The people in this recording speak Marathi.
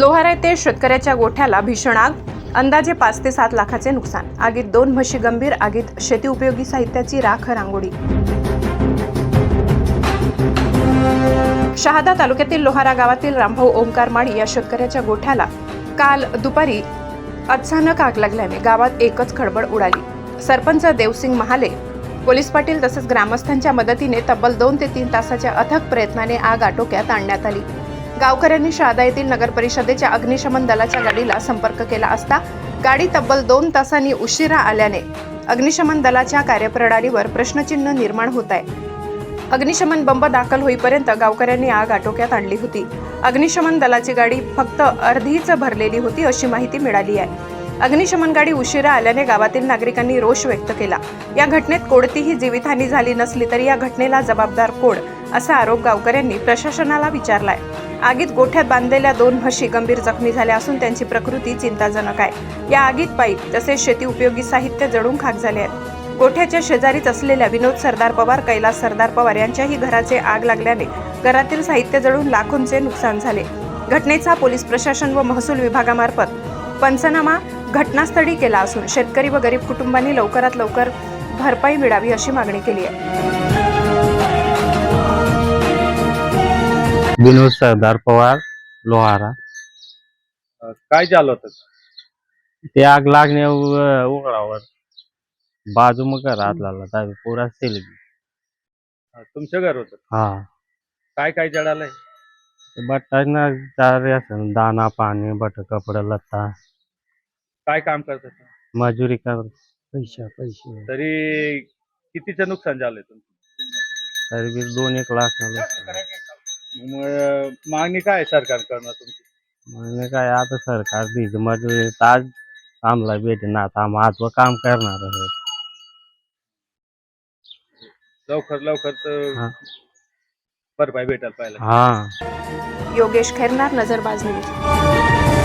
लोहारा येथे शेतकऱ्याच्या गोठ्याला भीषण आग अंदाजे पाच ते सात लाखाचे नुकसान. आगीत दोन म्हशी गंभीर आगीत शेती उपयोगी साहित्याची राख रांगोळी. शहादा तालुक्यातील लोहारा गावातील रामभाऊ ओंकार माळी या शेतकऱ्याच्या गोठ्याला काल दुपारी अचानक आग लागल्याने गावात एकच खडबड उडाली. सरपंच देवसिंग महाले पोलीस पाटील तसेच ग्रामस्थांच्या मदतीने तब्बल दोन ते तीन तासाच्या अथक प्रयत्नाने आग आटोक्यात आणण्यात आली. गावकऱ्यांनी शहादा येथील नगर परिषदेच्या अग्निशमन दलाच्या गाडीला संपर्क केला असता गाडी तब्बल दोन तासांनी उशिरा आल्याने अग्निशमन दलाच्या कार्यप्रणालीवर प्रश्नचिन्ह निर्माण होत आहे. अग्निशमन बंब दाखल होईपर्यंत गावकऱ्यांनी आग आटोक्यात आणली होती. अग्निशमन दलाची गाडी फक्त अर्धीच भरलेली होती अशी माहिती मिळाली आहे. अग्निशमन गाडी उशिरा आल्याने गावातील नागरिकांनी रोष व्यक्त केला. या घटनेत कोणतीही जीवितहानी झाली नसली तरी या घटनेला जबाबदार कोण? असा आरोप गावकऱ्यांनी प्रशासनाला विचारलाय. आगीत गोठ्यात बांधलेल्या दोन म्हशी गंभीर जखमी झाल्या असून त्यांची प्रकृती चिंताजनक आहे. या आगीत पाईप तसेच शेती उपयोगी साहित्य जळून खाक झाले आहेत. गोठ्याच्या शेजारीच असलेल्या विनोद सरदार पवार कैलास सरदार पवार यांच्याही घराचे आग लागल्याने घरातील साहित्य जळून लाखोंचे नुकसान झाले. घटनेचा पोलीस प्रशासन व महसूल विभागामार्फत पंचनामा घटनास्थळी केला असून शेतकरी व गरीब कुटुंबांनी लवकरात लवकर भरपाई मिळावी अशी मागणी केली आहे. विनोद सरदार पवार लोहारा. अं, काय झालं होतं? ते आग लागण्या उ- उघडावर. बाजू मग घरात लागला तर पुरा सेल अं, तुमचं घर होतं? हा. काय काय जळालंय ते बटाना चार असं दाना पाणी बट कपडा लत्ता. काय काम करतात मजुरी कर पैसे पैसे. तरी कितीचं नुकसान झालंय तुमचं? तरी बी दोन एक लाख आलं. मग मागणी काय आहे सरकारकडनं तुमची? म्हणजे काय आता सरकार दीज मजुरी आज आम्हाला भेटे ना आता आम्ही आजवर काम करणार आहे लवकर लवकर तर हा. भरपाई भेटायला पाहिजे. हा. योगेश खैरनार नजरबाज न्यूज.